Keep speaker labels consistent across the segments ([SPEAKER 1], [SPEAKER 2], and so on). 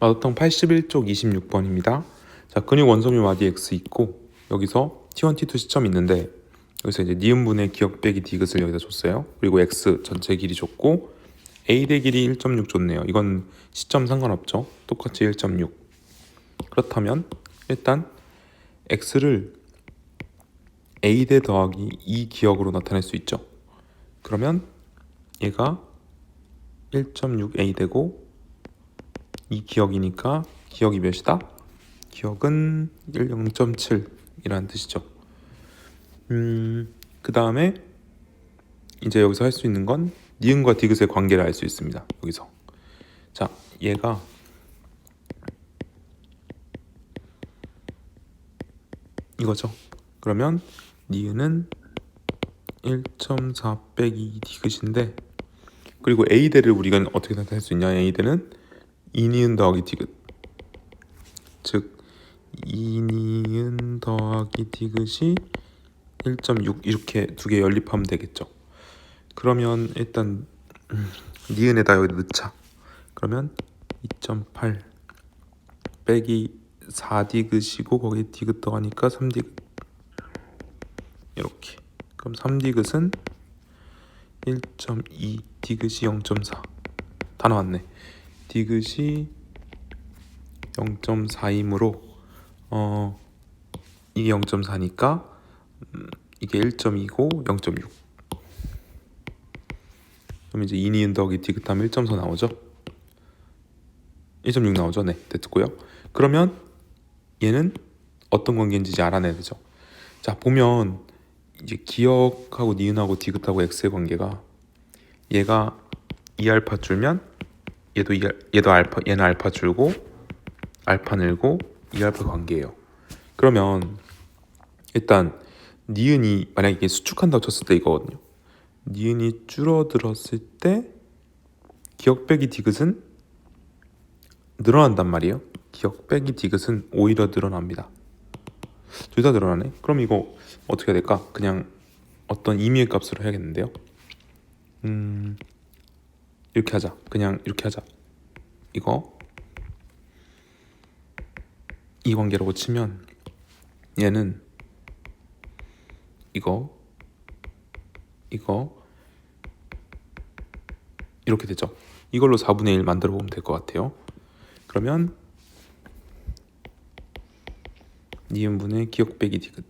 [SPEAKER 1] 마도탕 81쪽 26번입니다. 자, 근육 원섬유 마디 X 있고 여기서 T1, T2 시점 있는데 여기서 이제 니은분의 기억 빼기 디귿을 여기다 줬어요. 그리고 X 전체 길이 줬고 A 대 길이 1.6 줬네요. 이건 시점 상관없죠. 똑같이 1.6. 그렇다면 일단 X를 A 대 더하기 2 기억으로 나타낼 수 있죠. 그러면 얘가 1.6A 되고 이 기억이니까 기억이 몇이다? 기억은 0.7이라는 뜻이죠. 음, 그 다음에 이제 여기서 할 수 있는 건 니은과 디귿의 관계를 알 수 있습니다. 여기서 자 얘가 이거죠. 그러면 니은은 1.4 빼기 디귿인데 그리고 a 대를 우리가 어떻게 나타낼 수 있냐? a 대는 2니은 더하기 디귿 즉 2니은 더하기 디귿이 1.6 이렇게 두 개 연립하면 되겠죠. 그러면 일단 음, 니은에다 여기 넣자. 그러면 2.8 빼기 4디귿이고 거기에 디귿 더하니까 3디귿 이렇게. 그럼 3디귿은 1.2 디귿이 0.4 다 나왔네. 디귿이 0.4이므로 어 이게 0.4니까 음, 이게 1.2고 0.6. 그럼 이제 2니은 더하기 디귿하면 1.4 나오죠? 1.6 나오죠? 네, 됐고요. 그러면 얘는 어떤 관계인지 이제 알아내야 되죠. 자, 보면 이제 기억하고 니은하고 디귿하고 x의 관계가 얘가 2알파 줄면 얘도 2, 얘도 알파 얘는 알파 줄고 알파 늘고 2알파 관계예요. 그러면 일단 니은이 만약에 이게 수축한다고 쳤을 때 이거거든요. 니은이 줄어들었을 때 기억 빼기 디귿은 늘어난단 말이에요. 기억 빼기 디귿은 오히려 늘어납니다. 둘 다 늘어나네. 그럼 이거 어떻게 해야 될까? 그냥 어떤 임의의 값으로 해야겠는데요. 음 이렇게 하자. 그냥 이렇게 하자. 이거 이 관계라고 치면 얘는 이거 이거 이렇게 되죠. 이걸로 4분의 1 만들어 보면 될 것 같아요. 그러면 니은분의 기억 빼기 디귿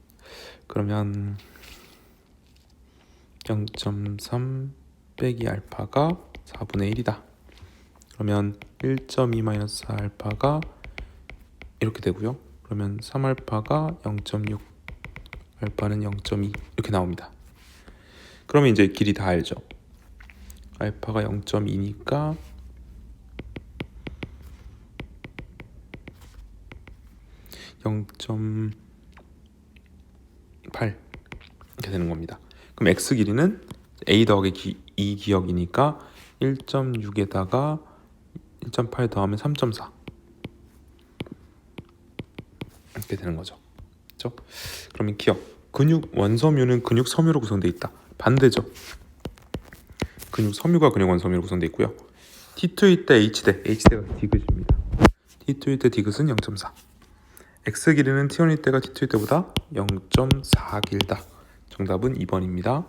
[SPEAKER 1] 그러면 0.3 빼기 알파가 4분의 1이다. 그러면 1.2 마이너스 알파가 이렇게 되고요. 그러면 3알파가 0.6 알파는 0.2 이렇게 나옵니다. 그러면 이제 길이 다 알죠. 알파가 0.2니까 0.8 이렇게 되는 겁니다. 그럼 x 길이는 a 더하기 기, 2 기억이니까 1.6에다가 1.8 더하면 3.4 이렇게 되는 거죠. 그렇죠? 그러면 기억 근육 원섬유는 근육 섬유로 구성되어 있다. 반대죠. 근육 섬유가 근육 원섬유로 구성되어 있고요. T2일 때 H대, H대가 디귿입니다. T2일 때 디귿은 0.4. X 길이는 T1일 때가 T2일 때보다 0.4 길다. 정답은 2번입니다.